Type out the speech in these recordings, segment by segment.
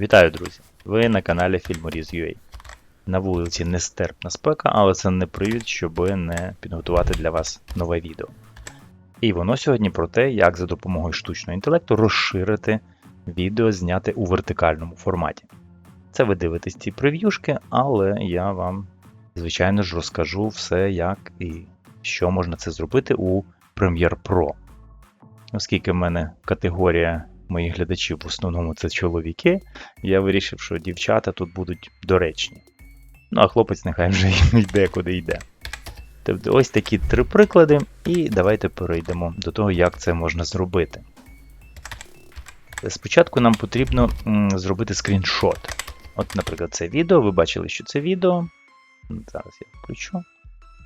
Вітаю, друзі! Ви на каналі Filmoriz.ua. На вулиці нестерпна спека, але це не привід, щоб не підготувати для вас нове відео. І воно сьогодні про те, як за допомогою штучного інтелекту розширити відео, зняте у вертикальному форматі. Це ви дивитесь ці прев'юшки, але я вам, звичайно ж, розкажу все, як і що можна це зробити у Premiere Pro. Оскільки в мене категорія моїх глядачів в основному це чоловіки, я вирішив, що дівчата тут будуть доречні. Ну, а хлопець нехай вже йде куди йде. Тобто ось такі три приклади, і давайте перейдемо до того, як це можна зробити. Спочатку нам потрібно зробити скріншот. От, наприклад, це відео. Ви бачили, що це відео. Зараз я включу.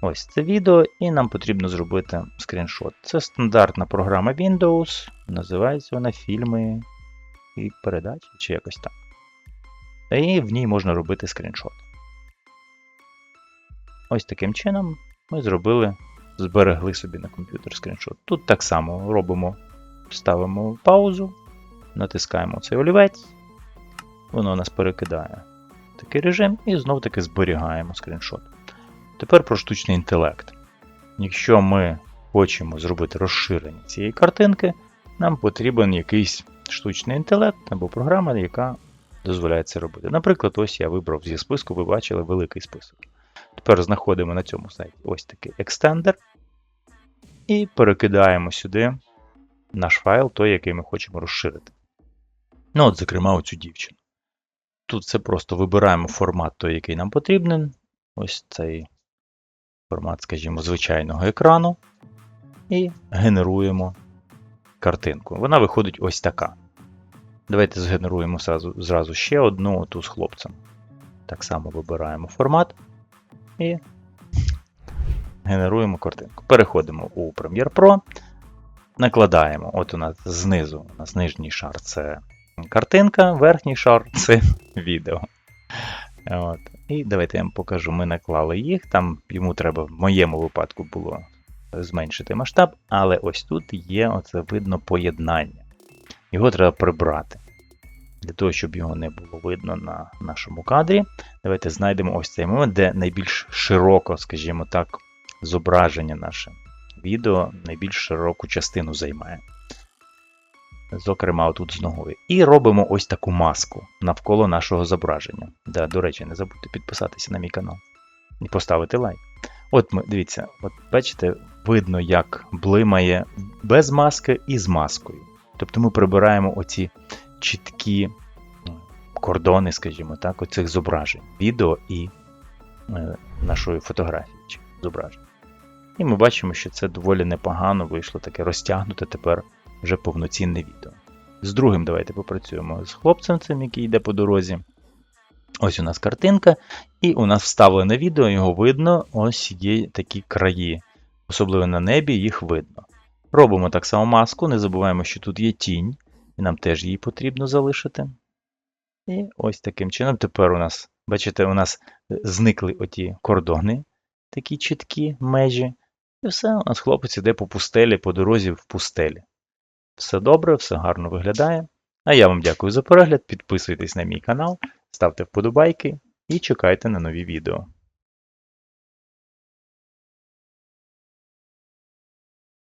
Ось це відео, і нам потрібно зробити скріншот. Це стандартна програма Windows. Називається вона фільми і передачі, чи якось так. І в ній можна робити скріншот. Ось таким чином ми зробили, зберегли собі на комп'ютер скріншот. Тут так само робимо, ставимо паузу, натискаємо цей олівець, воно нас перекидає такий режим і знов таки зберігаємо скріншот. Тепер про штучний інтелект. Якщо ми хочемо зробити розширення цієї картинки, нам потрібен якийсь штучний інтелект або програма, яка дозволяє це робити. Наприклад, ось я вибрав зі списку, ви бачили великий список. Тепер знаходимо на цьому сайті ось такий екстендер і перекидаємо сюди наш файл, той, який ми хочемо розширити. Ну, от, зокрема, оцю дівчину. Тут це просто вибираємо формат той, який нам потрібен. Ось цей формат, скажімо, звичайного екрану. І генеруємо картинку. Вона виходить ось така. Давайте згенеруємо зразу, зразу ще одну оту з хлопцем. Так само вибираємо формат і генеруємо картинку. Переходимо у Premiere Pro, накладаємо. От у нас знизу, у нас нижній шар це картинка, верхній шар це відео. От. І давайте я вам покажу. Ми наклали їх. Там йому треба в моєму випадку було зменшити масштаб, але ось тут є оце видно поєднання. Його треба прибрати. Для того, щоб його не було видно на нашому кадрі, давайте знайдемо ось цей момент, де найбільш широко, скажімо так, зображення наше відео найбільш широку частину займає. Зокрема, отут з ногою. І робимо ось таку маску навколо нашого зображення. Да, До речі, не забудьте підписатися на мій канал і поставити лайк. От ми, дивіться, от бачите, видно, як блимає без маски і з маскою. Тобто ми прибираємо оці чіткі кордони, скажімо так, оцих зображень, відео і е, нашої фотографії чи зображення. І ми бачимо, що це доволі непогано вийшло таке розтягнуте тепер вже повноцінне відео. З другим давайте попрацюємо з хлопцем, цим, який йде по дорозі. Ось у нас картинка, і у нас вставлене відео, його видно, ось є такі краї. Особливо на небі їх видно. Робимо так само маску, не забуваємо, що тут є тінь, і нам теж її потрібно залишити. І ось таким чином тепер у нас, бачите, у нас зникли оті кордони, такі чіткі межі. І все, у нас хлопець іде по пустелі, по дорозі в пустелі. Все добре, все гарно виглядає. А я вам дякую за перегляд. Підписуйтесь на мій канал, ставте вподобайки і чекайте на нові відео.